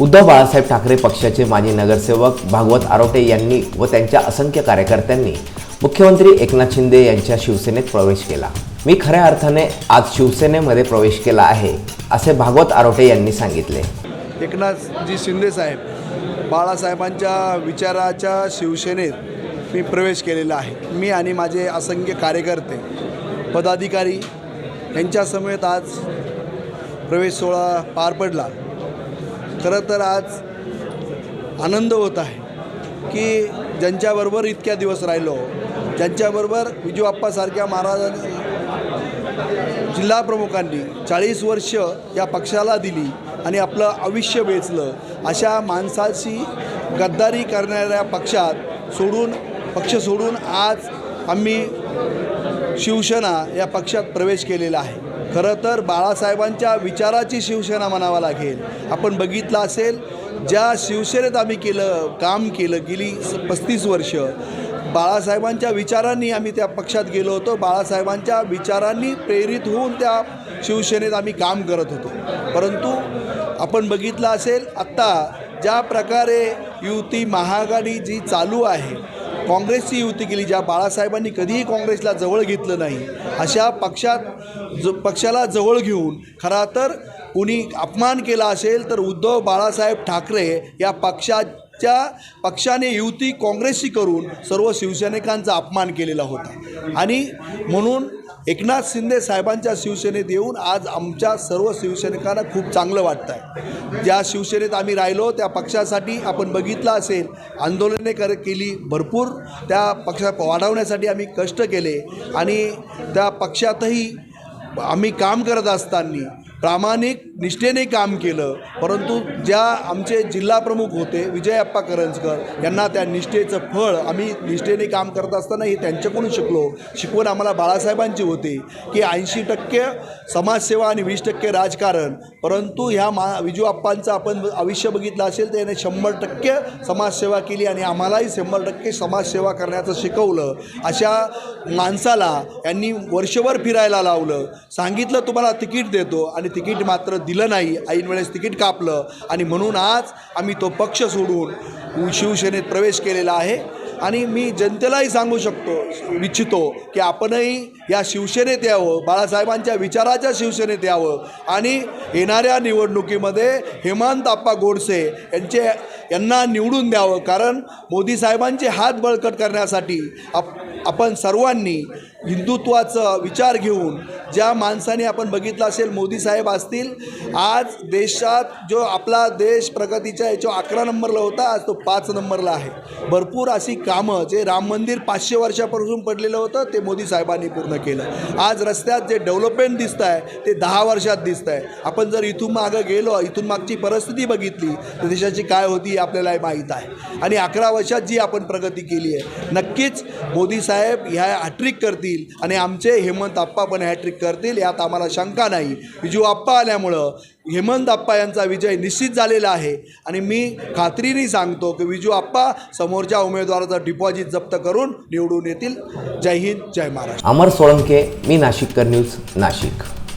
उद्धव बाळासाहेब ठाकरे पक्षाचे माजी नगरसेवक भागवत आरोटे यांनी व त्यांच्या असंख्य कार्यकर्त्यांनी मुख्यमंत्री एकनाथ शिंदे यांच्या शिवसेनेत प्रवेश केला. मी खऱ्या अर्थाने आज शिवसेनेमध्ये प्रवेश केला आहे असे भागवत आरोटे यांनी सांगितले. एकनाथजी शिंदेसाहेब बाळासाहेबांच्या विचाराच्या शिवसेनेत मी प्रवेश केलेला आहे. मी आणि माझे असंख्य कार्यकर्ते पदाधिकारी यांच्यासमवेत आज प्रवेश सोहळा पार पडला. खरं तर आज आनंद होत आहे की ज्यांच्याबरोबर इतक्या दिवस राहिलो ज्यांच्याबरोबर विजू आप्पासारख्या महाराजांनी जिल्हा प्रमुखांनी चाळीस वर्ष या पक्षाला दिली आणि आपलं आयुष्य वेचलं अशा माणसाची गद्दारी करणाऱ्या पक्षात सोडून पक्ष सोडून आज आम्ही शिवसेना या पक्षात प्रवेश केलेला आहे. खरं तर बाळासाहेबांच्या विचाराची शिवसेना म्हणावा लागेल. आपण बघितलं असेल ज्या शिवसेनेत आम्ही केलं काम केलं गेली स पस्तीस वर्ष बाळासाहेबांच्या विचारांनी आम्ही त्या पक्षात गेलो होतो. बाळासाहेबांच्या विचारांनी प्रेरित होऊन त्या शिवसेनेत आम्ही काम करत होतो. परंतु आपण बघितलं असेल आत्ता ज्या प्रकारे युती महाआघाडी जी चालू आहे काँग्रेसची युती केली ज्या बाळासाहेबांनी कधीही काँग्रेसला जवळ घेतलं नाही अशा पक्षात ज पक्षाला जवळ घेऊन खरा तर कुणी अपमान केला असेल तर उद्धव बाळासाहेब ठाकरे या पक्षाच्या पक्षाने युती काँग्रेसशी करून सर्व शिवसैनिकांचा अपमान केलेला होता. आणि म्हणून एकनाथ शिंदे साहेबांच्या शिवसेनेत येऊन आज आमच्या सर्व शिवसैनिकांना खूप चांगलं वाटतं आहे ज्या शिवसेनेत आम्ही राहिलो त्या पक्षासाठी आपण बघितलं असेल आंदोलने कर केली भरपूर. त्या पक्षा वाढवण्यासाठी आम्ही कष्ट केले आणि त्या पक्षातही आम्ही काम करत असताना प्रामाणिक निष्ठेने काम केलं परंतु ज्या आमचे जिल्हाप्रमुख होते विजय अप्पा करंजकर यांना त्या निष्ठेचं फळ आम्ही निष्ठेने काम करत असताना हे त्यांच्याकडून शिकलो. शिकवण आम्हाला बाळासाहेबांची होती की ऐंशी टक्के समाजसेवा आणि वीस टक्के राजकारण. परंतु ह्या मा विजू अप्पांचं आपण आयुष्य बघितलं असेल तर याने शंभर टक्के समाजसेवा केली आणि आम्हालाही शंभर टक्के समाजसेवा करण्याचं शिकवलं. अशा माणसाला यांनी वर्षभर फिरायला लावलं. सांगितलं तुम्हाला तिकीट देतो. आणि तिकीट मात्र दिलं नाही. ऐन वेळेस तिकीट कापलं आणि म्हणून आज आम्ही तो पक्ष सोडून शिवसेनेत प्रवेश केलेला आहे. आणि मी जनतेलाही सांगू शकतो इच्छितो की आपणही या शिवसेनेत यावं बाळासाहेबांच्या विचाराच्या शिवसेनेत यावं. आणि येणाऱ्या निवडणुकीमध्ये हेमंत आप्पा गोडसे यांचे यांना निवडून द्यावं. कारण मोदी साहेबांचे हात बळकट करण्यासाठी आप आपण सर्वांनी हिंदुत्वाचं विचार घेऊन ज्या माणसाने आपण बघितलं असेल मोदी साहेब असतील आज देशात जो आपला देश प्रगतीच्या याच्या अकरा नंबरला होता आज तो पाच नंबरला आहे. भरपूर अशी कामं जे राम मंदिर पाचशे वर्षापासून पडलेलं होतं ते मोदी साहेबांनी पूर्ण केलं. आज रस्त्यात जे डेव्हलपमेंट दिसत आहे ते दहा वर्षात दिसत आहे आपण जर इथून मागं गेलो इथून मागची परिस्थिती बघितली तर देशाची काय होती आपल्याला माहीत आहे. आणि अकरा वर्षात जी आपण प्रगती केली आहे नक्कीच मोदी साहेब ह्या हॅट्रिक करतील आणि आमचे हेमंत आप्पा पण हॅट्रिक करतील यात आम्हाला शंका नाही. विजू आप्पा आल्यामुळं हेमंत आप्पा यांचा विजय निश्चित झालेला आहे. आणि मी खात्रीने सांगतो की विजू आप्पा समोरच्या उमेदवाराचं डिपॉझिट जप्त करून निवडून येतील. जय हिंद जय महाराष्ट्र. अमर सोळंके मी नाशिककर न्यूज नाशिक.